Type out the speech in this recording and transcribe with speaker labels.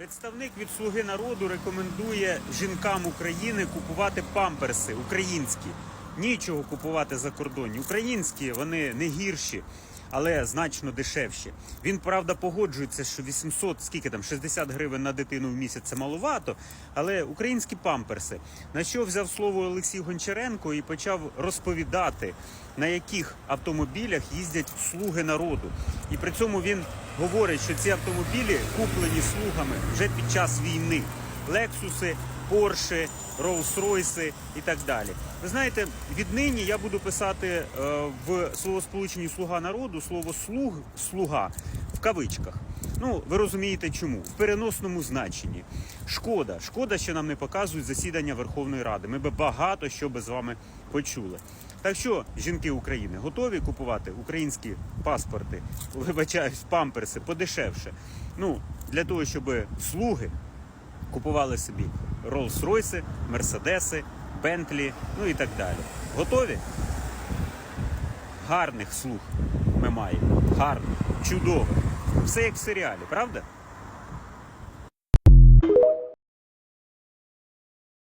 Speaker 1: Представник від Слуги народу рекомендує жінкам України купувати памперси українські. Нічого купувати за кордоні. Українські вони не гірші, але значно дешевші. Він правда погоджується, що 800, скільки там 60 гривень на дитину в місяць це маловато. Але українські памперси. На що взяв слово Олексій Гончаренко і почав розповідати, на яких автомобілях їздять слуги народу. І при цьому він говорить, що ці автомобілі куплені слугами вже під час війни. Лексуси, Порше, Роуз-Ройси і так далі. Ви знаєте, віднині я буду писати е, в словосполученні слуга народу слово слуг слуга в кавичках. Ну, ви розумієте чому? В переносному значенні. Шкода, шкода, що нам не показують засідання Верховної Ради. Ми би багато що би з вами почули. Так що, жінки України, готові купувати українські паспорти, вибачаюсь, памперси подешевше. Ну, для того, щоб слуги купували собі Rolls-Royce, Мерседеси, Бентлі, ну і так далі. Готові? Гарних слуг ми маємо. Гарних, чудових. Все як в серіалі, правда?